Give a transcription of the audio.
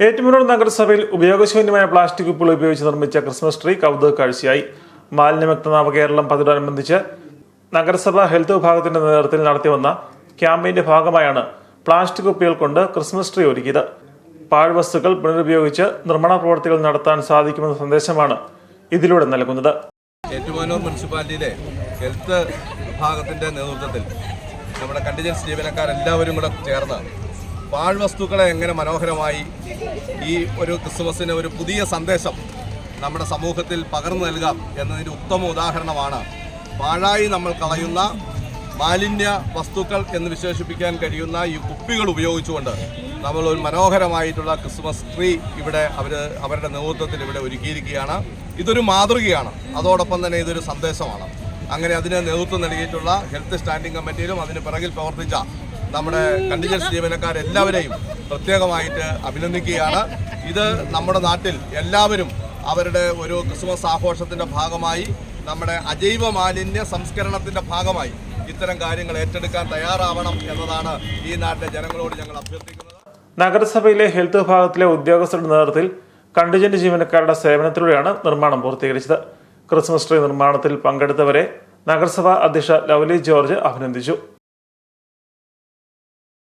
ഏറ്റുമുന്നൂർ നഗരസഭയിൽ ഉപയോഗശൂന്യമായ പ്ലാസ്റ്റിക് കുപ്പികൾ ഉപയോഗിച്ച് നിർമ്മിച്ച ക്രിസ്മസ് ട്രീ കൗതുക കാഴ്ചയായി. മാലിന്യമുക്ത നവകേരളം പതിനോടനുബന്ധിച്ച് നഗരസഭ ഹെൽത്ത് വിഭാഗത്തിന്റെ നേതൃത്വത്തിൽ നടത്തിവന്ന ക്യാമ്പയിന്റെ ഭാഗമായാണ് പ്ലാസ്റ്റിക് കുപ്പികൾ കൊണ്ട് ക്രിസ്മസ് ട്രീ ഒരുക്കിയത്. പാഴ്വസ്തുക്കൾ പുനരുപയോഗിച്ച് നിർമ്മാണ പ്രവർത്തികൾ നടത്താൻ സാധിക്കുമെന്ന സന്ദേശമാണ് ഇതിലൂടെ നൽകുന്നത്. ഏറ്റുമാനൂർ മുനിസിപ്പാലിറ്റിയിലെ ഹെൽത്ത് വിഭാഗത്തിന്റെ നേതൃത്വത്തിൽ നമ്മുടെ കണ്ടിജൻസ് ജീവനക്കാരെല്ലാവരും കൂടെ ചേർന്ന് പാഴ്വസ്തുക്കളെ എങ്ങനെ മനോഹരമായി ഈ ഒരു ക്രിസ്മസിന് ഒരു പുതിയ സന്ദേശം നമ്മുടെ സമൂഹത്തിൽ പകർന്നു നൽകാം എന്നതിന്റെ ഉത്തമ ഉദാഹരണമാണ് പാഴായി നമ്മൾ കളയുന്ന മാലിന്യ വസ്തുക്കൾ എന്ന് വിശേഷിപ്പിക്കാൻ കഴിയുന്ന ഈ കുപ്പികൾ ഉപയോഗിച്ചുകൊണ്ട് നമ്മൾ ഒരു മനോഹരമായിട്ടുള്ള ക്രിസ്മസ് ട്രീ ഇവിടെ അവർ അവരുടെ നേതൃത്വത്തിൽ ഇവിടെ ഒരുക്കിയിരിക്കുകയാണ്. ഇതൊരു മാതൃകയാണ്. അതോടൊപ്പം തന്നെ ഇതൊരു സന്ദേശമാണ്. അങ്ങനെ അതിന് നേതൃത്വം നൽകിയിട്ടുള്ള ഹെൽത്ത് സ്റ്റാൻഡിംഗ് കമ്മിറ്റിയിലും അതിന് പിറകിൽ പ്രവർത്തിച്ച നമ്മുടെ കണ്ടിജൻസ് ജീവനക്കാരെല്ലാവരെയും പ്രത്യേകമായിട്ട് അഭിനന്ദിക്കുകയാണ്. ഇത് നമ്മുടെ നാട്ടിൽ എല്ലാവരും അവരുടെ ഒരു ക്രിസ്മസ് ആഘോഷത്തിന്റെ ഭാഗമായി നമ്മുടെ അജൈവ മാലിന്യ സംസ്കരണത്തിന്റെ ഭാഗമായി ഇത്തരം കാര്യങ്ങൾ ഏറ്റെടുക്കാൻ തയ്യാറാവണം എന്നതാണ് ഈ നാട്ടിലെ ജനങ്ങളോട് ഞങ്ങൾ അഭ്യർത്ഥിക്കുന്നത്. നഗരസഭയിലെ ഹെൽത്ത് വിഭാഗത്തിലെ ഉദ്യോഗസ്ഥരുടെ നേതൃത്വത്തിൽ കണ്ടിജന്റ് ജീവനക്കാരുടെ സേവനത്തിലൂടെയാണ് നിർമ്മാണം പൂർത്തീകരിച്ചത്. ക്രിസ്മസ് ട്രീ നിർമ്മാണത്തിൽ പങ്കെടുത്തവരെ നഗരസഭാ അധ്യക്ഷ ലവ്ലി ജോർജ് അഭിനന്ദിച്ചു.